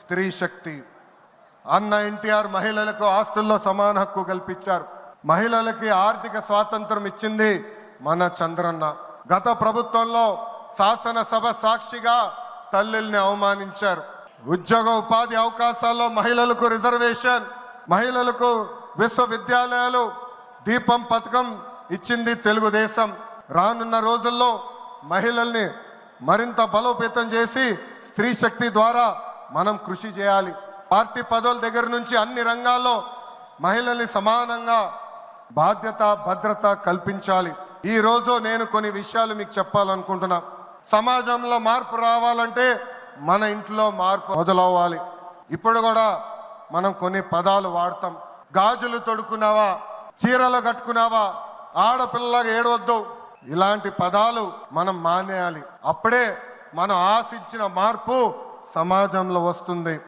స్త్రీ శక్తి. అన్న ఎన్టీఆర్ మహిళలకు ఆస్తుల్లో సమాన హక్కు కల్పించారు. మహిళలకి ఆర్థిక స్వాతంత్రం ఇచ్చింది మన చంద్రన్న. గత ప్రభుత్వంలో శాసనసభ సాక్షిగా తల్లిల్ని అవమానించారు. ఉద్యోగ ఉపాధి అవకాశాల్లో మహిళలకు రిజర్వేషన్ మహిళలకు విశ్వవిద్యాలయాలు దీపం పథకం ఇచ్చింది తెలుగుదేశం. రానున్న రోజుల్లో మహిళల్ని మరింత బలోపేతం చేసి స్త్రీ శక్తి ద్వారా మనం కృషి చేయాలి. పార్టీ పదవుల దగ్గర నుంచి అన్ని రంగాల్లో మహిళల్ని సమానంగా బాధ్యత భద్రత కల్పించాలి. ఈరోజు నేను కొన్ని విషయాలు మీకు చెప్పాలనుకుంటున్నా. సమాజంలో మార్పు రావాలంటే మన ఇంట్లో మార్పు మొదలవ్వాలి. ఇప్పుడు కూడా మనం కొన్ని పదాలు వాడతాం. గాజులు తొడుకున్నావా చీరలు కట్టుకున్నావా? ఆడపిల్లలాగా ఏడవద్దు. ఇలాంటి పదాలు మనం మానేయాలి. అప్పుడే మనం ఆశించిన మార్పు సమాజంలో వస్తుంది.